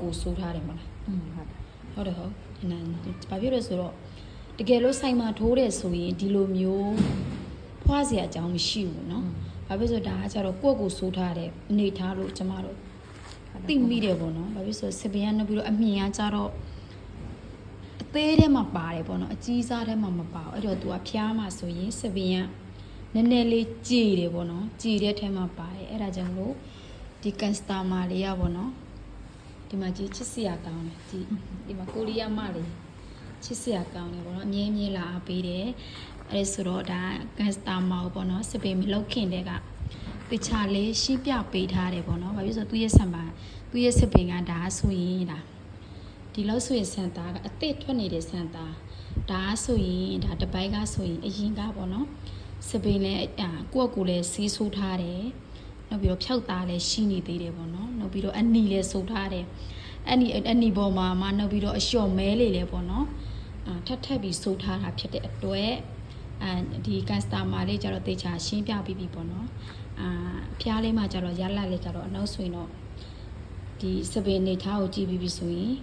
ကိုဆိုးထားတယ်မလား อืมဟုတ်တယ် ဟုတ်တယ်ဟုတ်ဒီနာဘာဖြစ်လို့ဆိုတော့တကယ်လို့ဆိုင်မှာထိုးတယ်ဆိုရင်ဒီလိုမျိုးဖွားเสียအကြောင်းမရှိဘူးเนาะဘာဖြစ်လို့ဒါကကြတော့ကိုယ့်ကိုဆိုးထားတဲ့အနေထားလို့ကျမတို့သိမိတယ်ပေါ့နော်ဘာဖြစ်လို့ဆိုစပင်ကနေပြီးတော့အမြင်ကကြတော့အသေးထဲမှာပါတယ်ပေါ့နော်အကြီးစားထဲမှာမပါဘူးအဲ့တော့ तू ကဖျားမှာဆိုရင်စပင်ကနည်းနည်းလေးကြည်တယ်ပေါ့နော်ကြည်တဲ့ထဲမှာပါတယ်အဲ့ဒါကြောင့်လို့ဒီကန်စတာမာလေးကပေါ့နော် ဒီမှာကြည့်ချစ်စရာကောင်းတယ်ကြည့်ဒီမှာကိုရီးယားမလေးချစ်စရာကောင်းတယ်ပေါ့နော်အမြဲမြဲလာအားပေးတယ်အဲဒါဆိုတော့ဒါကန်စတာမောပေါ့နော်စပင်မလောက်ခင်တဲ့ကတခြားလေးရှင်းပြပေးထားတယ်ပေါ့နော်ဘာဖြစ်လို့ဆိုသူ့ရဲ့ဆံပါသူ့ရဲ့စပင်ကဒါဆိုရင်ဒါဒီလောက်ဆိုရင်ဆန်သားကအစ်စ်ထွက်နေတဲ့ဆန်သားဒါဆိုရင်ဒါတစ်ပိုက်ကဆိုရင်အရင်ကပေါ့နော်စပင်လည်းအာကိုယ့်ကိုယ်လည်းစီးဆိုးထားတယ် နောက်ပြီးတော့ဖြောက်သားလည်းရှိနေသေးတယ်ပေါ့နော်နောက်ပြီးတော့အနီလည်းစုပ်ထားတယ်အနီအနီပေါ်မှာမှနောက်ပြီးတော့အလျှော့မဲလေးလည်းပေါ့နော်အာထပ်ထပ်ပြီးစုပ်ထားတာဖြစ်တဲ့အတွက်အဲဒီကန်စတာမာလေးကျတော့တေချာရှင်းပြပြီးပြီပေါ့နော်အာဖျားလေးမှာကျတော့ရလက်လေးကျတော့အနောက်ဆိုရင်တော့ဒီစပင်နေသားကိုကြည့်ပြီးပြီဆိုရင်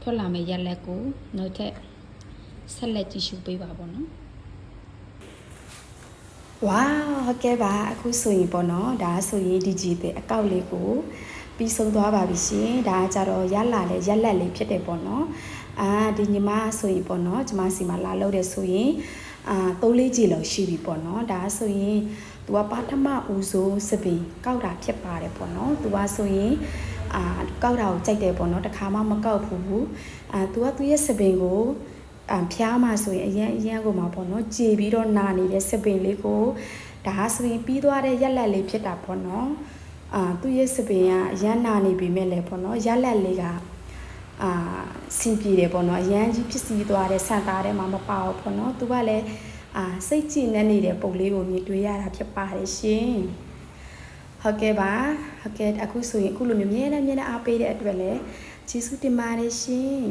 ထွက်လာမယ့်ရက်လက်ကိုနောက်ထပ်ဆက်လက်ကြည့်ရှုပေးပါပေါ့နော် ဝါဟုတ်ကဲ့ပါအခုဆိုရင်ပေါ့နော်ဒါဆိုရင်ဒီဂျီတဲ့အကောက်လေးကိုပြီးဆုံးသွားပါပြီရှင်ဒါကြတော့ရလာလေရက်လက်လေးဖြစ်တယ်ပေါ့နော်အာဒီညီမဆိုရင်ပေါ့နော်ကျမစီမှာလာလို့တဲ့ဆိုရင်အာသုံးလေးကြည်လောက်ရှိပြီပေါ့နော်ဒါဆိုရင်သူကပထမဦးဆုံးစပင်ကောက်တာဖြစ်ပါတယ်ပေါ့နော်သူကဆိုရင်အာကောက်တာကိုကြိုက်တယ်ပေါ့နော်တခါမှမကောက်ဘူးအာသူကသူ့ရဲ့စပင်ကို အဖျားမှာဆိုရင်အရန်အရန်ကိုမှာပေါ့နော်ကြည်ပြီးတော့နာနေတဲ့စပင်လေးကိုဒါဆိုရင်ပြီးသွားတဲ့ရက်လက်လေးဖြစ်တာပေါ့နော်အာသူ့ရဲ့စပင်ကအရန်နာနေပြီမဲ့လေပေါ့နော်ရက်လက်လေးကအာစင်ပြေတယ်ပေါ့နော်အရန်ကြီးဖြစ်စီသွားတဲ့ဆန်သားထဲမှာမပါဘူးပေါ့နော်သူကလည်းအာစိတ်ကြည်နေနေတဲ့ပုံလေးကိုမြင်တွေ့ရတာဖြစ်ပါတယ်ရှင်ဟုတ်ကဲ့ပါဟုတ်ကဲ့အခုဆိုရင်အခုလိုမျိုးမြဲတမ်းမြဲတမ်းအားပေးတဲ့အတွက်လည်းကျေးဇူးတင်ပါတယ်ရှင်